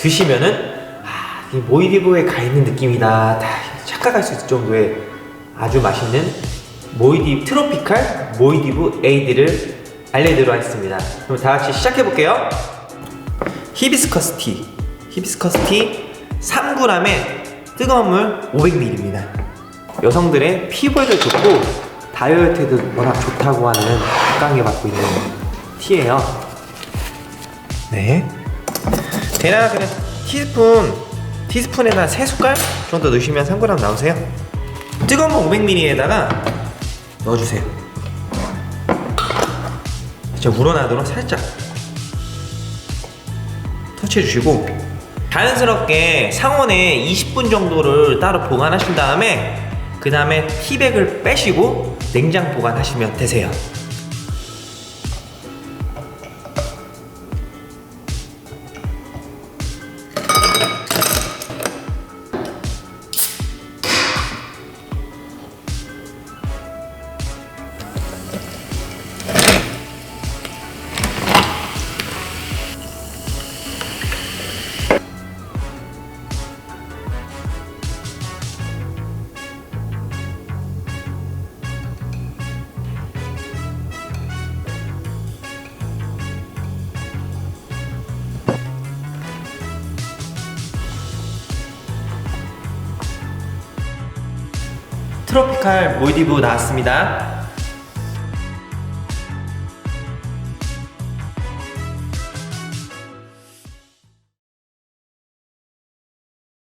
드시면은 아, 이 모이디브에 가 있는 느낌이다. 다 착각할 수 있을 정도의 아주 맛있는 모이디브 트로피칼 모이디브 에이드를 알려드리도록 하겠습니다. 그럼 다 같이 시작해 볼게요. 히비스커스 티, 히비스커스 티 3g에 뜨거운 물 500ml입니다. 여성들의 피부에도 좋고 다이어트에도 워낙 좋다고 하는 각광을 받고 있는 티예요. 네. 대략 그냥 티스푼 티스푼에다 3숟갈 정도 넣으시면 3g 나오세요. 뜨거운 물 500ml에다가 넣어주세요. 좀 우러나도록 살짝 터치해 주시고 자연스럽게 상온에 20분 정도를 따로 보관하신 다음에 그 다음에 티백을 빼시고 냉장 보관하시면 되세요. 트로피칼 몰디브 나왔습니다.